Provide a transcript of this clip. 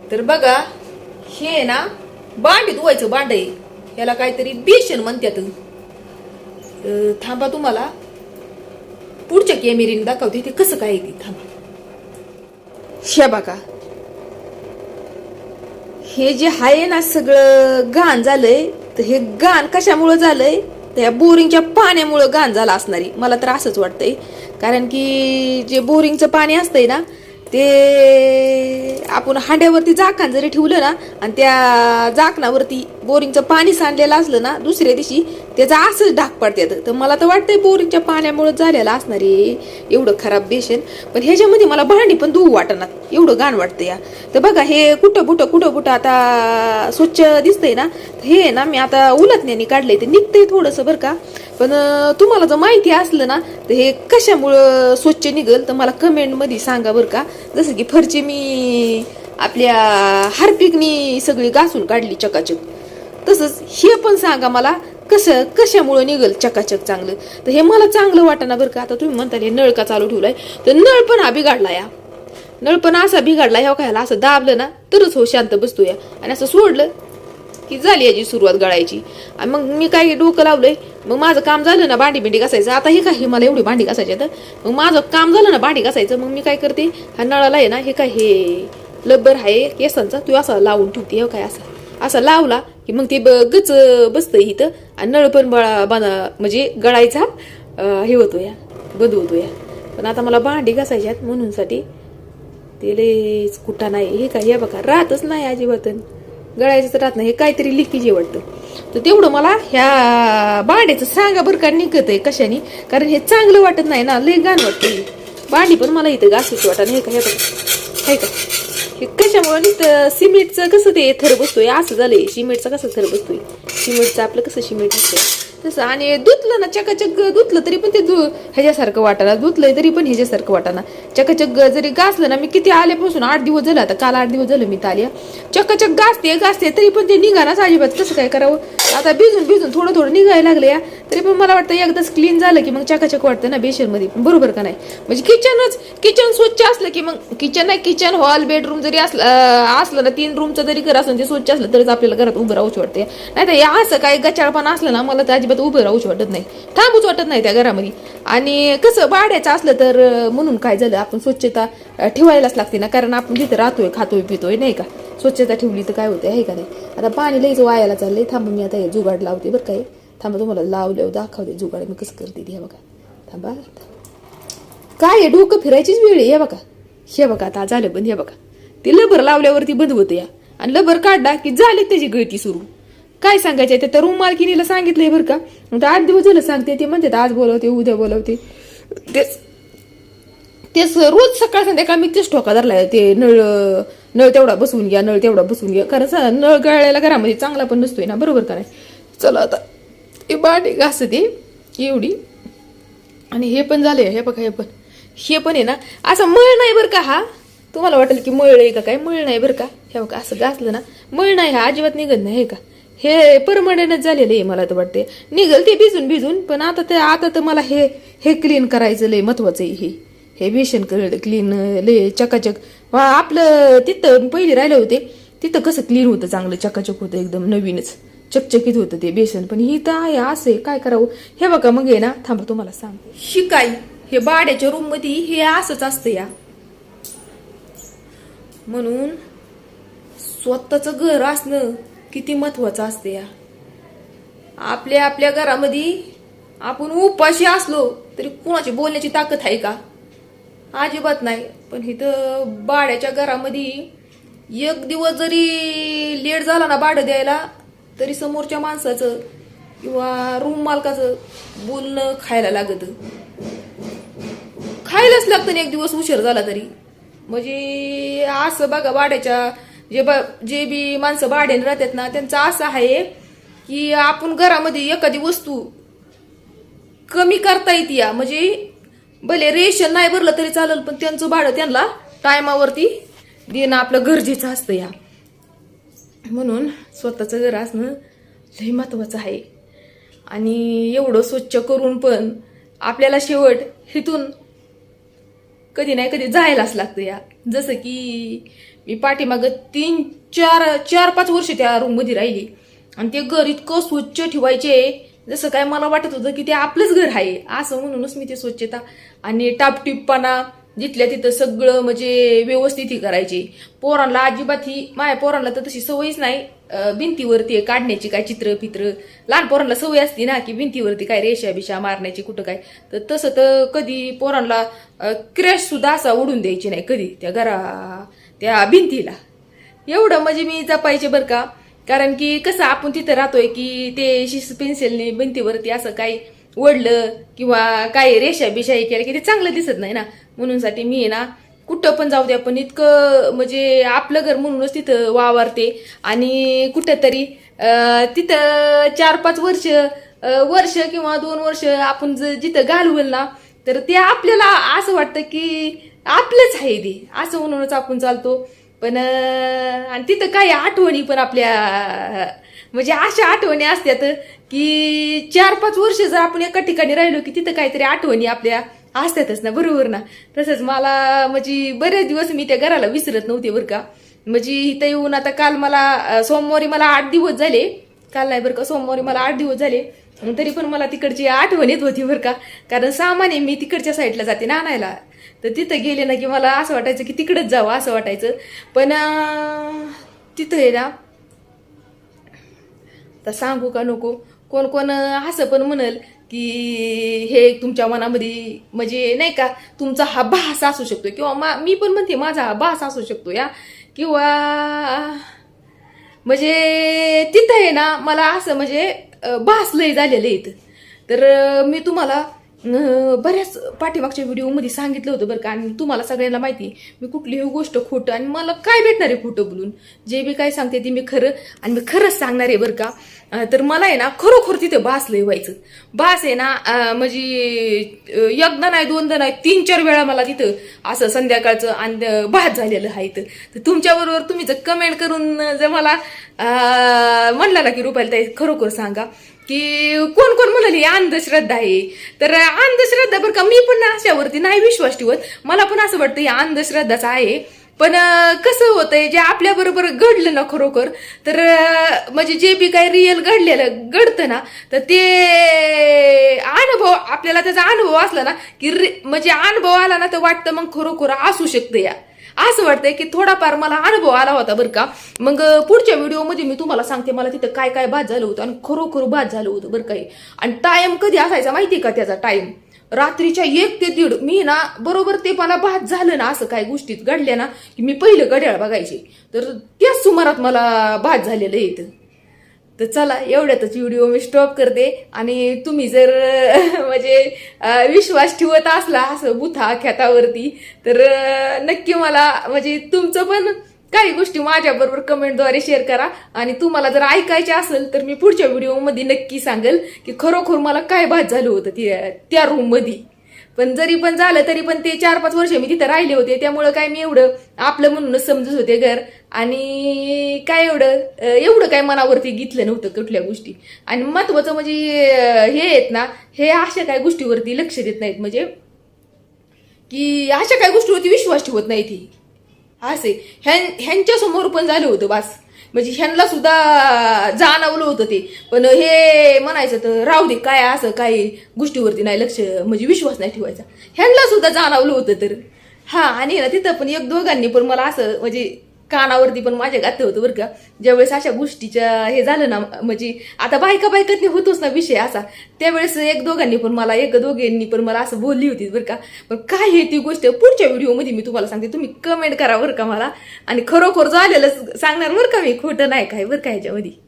तर बघा हे ना भांडी धुवायचं भांड आहे याला काहीतरी बेसन म्हणतात थांबा तुम्हाला. पुढच्या कॅमेरीने दाखवते ते कसं काय येते थांबा. शे बघा. हे जे आहे ना सगळं घाण झालंय तर हे घाण कशामुळं झालंय? तर या बोरिंगच्या पाण्यामुळं घाण झालं असणारी. मला तर असंच वाटतंय. कारण की जे बोरिंगचं पाणी असतंय ना ते आपण हांड्यावरती झाकण जरी ठेवलं ना आणि त्या झाकणावरती बोरिंगचं पाणी सांडलेलं असलं ना दुसऱ्या दिवशी त्याचा असंच डाग पडतात तर मला तर वाटतंय बोरिंगच्या पाण्यामुळे झालेलं असणार आहे. एवढं खराब बेसन. पण ह्याच्यामध्ये मला भांडी पण धुवू वाटणार. एवढं घाण वाटतं या. तर बघा हे कुठं कुठं कुठं कुठं आता स्वच्छ दिसतंय ना हे ना मी आता उलटण्याने काढलंय. ते निघतंय थोडंसं बरं का. पण तुम्हाला जर माहिती असलं ना तर हे कशामुळं स्वच्छ निघल तर मला कमेंटमध्ये सांगा बरं का. जसं की फरची मी आपल्या हार्पिकनी सगळी घासून काढली चकाचक. तसंच हे पण सांगा मला कसं कशामुळं निघल चकाचक चांगलं? तर हे मला चांगलं वाटणार बरं का? आता तुम्ही म्हणता हे नळ का चालू ठेवलाय? तर नळ पण हा बिघाडला या. नळ पण असा बिघाडला हो ह्या काय असं दाबलं ना तरच हो शांत बसतो या. आणि असं सोडलं की झाली याची सुरुवात गळायची. आणि मग मी काय डोकं लावलंय. मग माझं काम झालं ना भांडी बिंडी घासायचं. आता हे काय हे मला एवढी भांडी घासायची तर मग माझं काम झालं ना भांडी घासायचं. मग मी काय करते? हा नळाला आहे ना हे काय हे लब्बर आहे केसांचा तू असा लावून ठेवते हे काय असा. असा लावला की मग ते ब- गच बसतं इथं आणि नळ पण बळा बना म्हणजे गळायचा हे होतो या बंद होतो या. पण आता मला भांडी घासायच्यात म्हणून साठी ते लयच कुठा नाही हे काय हे बघा राहतच नाही अजिबात तर राहत नाही हे काहीतरी लिकीजे वाटतं. तर तेवढं मला ह्या भांड्याचं सांगा बरं का निघत आहे कशाने. कारण हे चांगलं वाटत नाही ना लय घाण वाटतं भांडी पण मला इथं घासायची वाटत हे का हे बघा. हे का हे कशामुळे नुसतं सिमेंटचं कसं ते थर बसतोय? असं झालंय. सिमेंटचं कसं थर बसतोय? सिमेंटचं आपलं कसं सिमेंट असतं तसं आणि धुतलं ना चकाचक धुतलं तरी पण ते धु ह्याच्यासारखं वाटाना धुतलंय तरी पण ह्याच्यासारखं वाटाना चकाचक जरी गासलं ना मी किती आल्यापासून आठ दिवस झालं आता काल आठ दिवस झालं मी ताल्या चकाचक गासते गासते तरी पण ते निघानाच अजिबात. कसं काय करावं? आता भिजून भिजून थोडं थोडं निघायला लागलं या तरी पण मला वाटतं एकदाच क्लीन झालं की मग चकाचक वाटतं ना बेशनमध्ये बरोबर का नाही? म्हणजे किचनच किचन स्वच्छ असलं की मग किचन नाही किचन हॉल बेडरूम जरी असलं असलं ना तीन रूमचं जरी घर असलं ते स्वच्छ असलं तरीच आपल्याला घरात उभं राहूच वाटते नाही तर हे असं काही गचाळपणा असलं ना मला तर अजिबात उभं राहूच वाटत नाही. थांबूच वाटत नाही त्या घरामध्ये. आणि कसं भाड्याचं असलं तर म्हणून काय झालं? आपण स्वच्छता ठेवायलाच लागते ना कारण आपण जिथे राहतोय खातोय पितोय नाही का? स्वच्छता ठेवली तर काय होते आहे का नाही? आता पाणी लईच वायाला चाललंय. थांब मी आता हे जुगाड लावते बरं काय थांबा तुम्हाला लावल्यावर दाखवते जुगाड मी कसं करते हे बघा थांबा काय आहे डोकं फिरायचीच वेळ आहे हे बघा हे बघा आता झालं बंद हे बघा ते लबर लावल्यावरती बंद होतं या आणि लबर काढला की झाले त्याची गळती सुरू काय सांगायचं ते तर रूम मालकिनीला सांगितलंय बरं का मग तर आठ दिवस झालं सांगते ते म्हणते आज बोलवते उद्या बोलवते तेच तेच रोज सकाळ संध्याकाळ मी तेच ठोका धरलाय ते नळ नळ तेवढा बसवून घ्या नळ तेवढा बसवून घ्या कारण नळ गळायला घरामध्ये चांगला पण नसतोय ना बरोबर का नाही चला आता हे भांडी घासते एवढी. आणि हे पण झाले हे बघा हे पण. हे पण आहे ना असं मळ नाही बरं का हा? तुम्हाला वाटेल की मळ आहे का काय? मळ नाही बरं का? हे बघा असं घासलं ना मळ नाही हा अजिबात निघत नाही हे का? हे परमनंटच झालेलं आहे मला तर वाटते निघल ते भिजून भिजून पण आता ते आता तर मला हे हे क्लीन करायचं लय महत्वाचं आहे हे. हे बेसन क्लीन लय चकाचक. वा, आपलं तिथं पहिले राहिले होते तिथं कसं क्लीन होतं चांगलं चकाचक होतं एकदम नवीनच. चकचकीत होतं ते बेसन. पण ही तर आहे असं आहे. काय करावं? हे बघा मग ये ना. थांबा तुम्हाला सांग शिकाई हे बाड्याच्या रूममध्ये हे असंच असतं या. म्हणून स्वतःच घर असणं किती महत्वाचं असतं या. आपल्या आपल्या घरामध्ये आपण उपाशी असलो तरी कुणाची बोलण्याची ताकद आहे का? अजिबात नाही. पण इथं बाड्याच्या घरामध्ये एक दिवस जरी लेट झाला ना भाडं द्यायला तरी समोरच्या माणसाचं किंवा रूम मालकाचं बोलणं खायला लागत. खायलाच लागतं ना एक दिवस उशीर झाला तरी. म्हणजे असं बघा भाड्याच्या जे बा जे बी माणसं भाड्याने राहतात ना त्यांचं असं आहे की आपण घरामध्ये एखादी वस्तू कमी करता येते या. म्हणजे भले रेशन नाही भरलं तरी चालेल पण त्यांचं भाडं त्यांना टायमावरती देणं आपलं गरजेचं असतं या. म्हणून स्वतःचं घर असणं लय महत्वाचं आहे. आणि एवढं स्वच्छ करून पण आपल्याला शेवट हिथून कधी नाही कधी जायलाच लागतं या. जसं की मी पाठीमागं तीन चार चार पाच वर्ष त्या रूममध्ये राहिली. आणि ते घर इतकं स्वच्छ ठेवायचे जसं काय मला वाटत होतं की ते आपलंच घर आहे. असं म्हणूनच मी ते स्वच्छता आणि टापटिपपणा जिथल्या तिथं सगळं म्हणजे व्यवस्थित ही करायची. पोरांना अजिबात ही माझ्या पोरांना तर तशी सवयच नाही. भिंतीवरती काढण्याची काय चित्र पित्र लहान पोरांना सवय असते ना की भिंतीवरती काय रेषा बिशा मारण्याची कुठं काय. तर तसं तर कधी पोरांना क्रॅश सुद्धा असा उडून द्यायची नाही कधी त्या घरा त्या भिंतीला. एवढं म्हणजे मी जपायचे बरं का. कारण की कसं आपण तिथं राहतोय की ते शिस पेन्सिलने भिंतीवरती असं काही ओढलं किंवा काही रेषा बिषा हे केलं की ते चांगलं दिसत नाही ना. म्हणून साठी मी आहे ना कुठं पण जाऊ द्या पण इतकं म्हणजे आपलं घर म्हणूनच तिथं वावरते. आणि कुठंतरी तिथं चार पाच वर्ष वर्ष किंवा दोन वर्ष आपण ज- जिथं घालवल ना तर ते आपल्याला असं वाटतं की आपलंच आहे ते. असं म्हणूनच आपण चालतो. पण आणि तिथं काही आठवणी पण आपल्या म्हणजे अशा आठवणी असतात की चार पाच वर्ष जर आपण एका ठिकाणी राहिलो की तिथं काहीतरी आठवणी आपल्या असतातच ना बरोबर ना. तसंच मला म्हणजे बरेच दिवस मी त्या घराला विसरत नव्हते बरं का. म्हणजे इथं येऊन आता काल मला सोमवारी मला आठ दिवस झाले. काल नाही बरं का सोमवारी मला आठ दिवस झाले. तरी पण मला तिकडची आठवण येत होती बरं का. कारण सामान्य मी तिकडच्या साईडला जाते ना आणायला. तर तिथं गेले ना की मला असं वाटायचं की तिकडंच जावं असं वाटायचं. पण तिथं आहे ना तर सांगू का नको. कोण कोण असं पण म्हणल की हे तुमच्या मनामध्ये म्हणजे नाही का तुमचा हा भास असू शकतो किंवा मा मी पण म्हणते माझा हा भास असू शकतो या. किंवा म्हणजे तिथं आहे ना मला असं म्हणजे भास लय झालेलं इथं तर मी तुम्हाला बऱ्याच पाठीमागच्या व्हिडिओमध्ये सांगितलं होतं बरं का आणि तुम्हाला सगळ्यांना माहिती आहे, मी कुठलीही गोष्ट खोटं आणि मला काय भेटणार आहे खोटं बोलून? जे बी काय सांगते ते मी खरं आणि मी खरंच सांगणार आहे बरं का. तर मला आहे ना खरोखर तिथं बास लय व्हायचं. बास आहे ना म्हणजे एकदा नाही दोनदा नाही तीन चार वेळा मला तिथं असं संध्याकाळचं आणि बास भात झालेलं आहे तर तुमच्याबरोबर तुम्ही जर कमेंट करून जर मला म्हणला ना की रुपायला ताई खरोखर सांगा. की कोण कोण म्हणाली अंधश्रद्धा आहे. तर अंधश्रद्धा बरं का मी पण अशावरती नाही विश्वास ठेवत. मला पण असं वाटतं ही अंधश्रद्धाच आहे. पण कसं होतंय जे आपल्या बरोबर घडलं ना खरोखर तर म्हणजे जे बी काही रिअल घडलेलं घडतं ना तर ते अनुभव आपल्याला त्याचा अनुभव असला ना की रि- म्हणजे अनुभव आला ना तर वाटतं मग खरोखर असू शकतं या. असं वाटतंय की थोडाफार मला अनुभव आला होता बरं का. मग पुढच्या व्हिडिओमध्ये मी तुम्हाला सांगते मला तिथं काय काय बाद झालं होतं आणि खरोखर बाद झालं होतं बरं काही आणि टाईम कधी असायचा माहिती का त्याचा टाईम रात्रीच्या एक ते दीड मी ना बरोबर ते मला बाद झालं ना असं काय गोष्टीत घडल्या ना की मी पहिलं घड्याळ बघायचे. तर त्याच सुमारात मला बाद झालेलं येतं तर चला एवढ्यातच व्हिडिओ मी स्टॉप करते. आणि तुम्ही जर म्हणजे विश्वास ठेवत असला असं बुथा ख्यातावरती तर नक्की मला म्हणजे तुमचं पण काही गोष्टी माझ्याबरोबर कमेंटद्वारे शेअर करा. आणि तुम्हाला जर ऐकायचे असेल तर मी पुढच्या व्हिडिओमध्ये नक्की सांगेल की खरोखर मला काय भात झालं होतं त्या रूममध्ये पण जरी पण झालं तरी पण ते चार पाच वर्ष मी तिथं राहिले होते. त्यामुळं काय मी एवढं आपलं म्हणूनच समजत होते घर. आणि काय एवढं एवढं काय मनावरती घेतलं नव्हतं कुठल्या गोष्टी. आणि महत्वाचं म्हणजे हे आहेत ना हे अशा काय गोष्टीवरती लक्ष देत नाहीत. म्हणजे की अशा काय गोष्टीवरती विश्वास ठेवत नाही ती असे. ह्यां ह्यांच्यासमोर पण झालं होतं बास. म्हणजे ह्यांना सुद्धा जाणवलं होतं ते. पण हे म्हणायचं तर राहू दे काय असं काही गोष्टीवरती नाही लक्ष म्हणजे विश्वास नाही ठेवायचा. ह्यांना सुद्धा जाणवलं होतं तर. हा आणि ना तिथं पण एक दोघांनी पण मला असं म्हणजे कानावरती पण माझ्या गात होतं बरं का. ज्यावेळेस अशा गोष्टीच्या हे झालं ना म्हणजे आता बायका बायकातनी होतोच ना विषय असा. त्यावेळेस एक दोघांनी पण मला एक दोघांनी पण मला असं बोलली होती बरं का. पण काय आहे ती गोष्ट? पुढच्या व्हिडिओमध्ये मी तुम्हाला सांगते. तुम्ही कमेंट करा बरं का मला. आणि खरोखर झालेलं सांगणार बरं का मी खोटं नाही काय बरं का ह्याच्यामध्ये?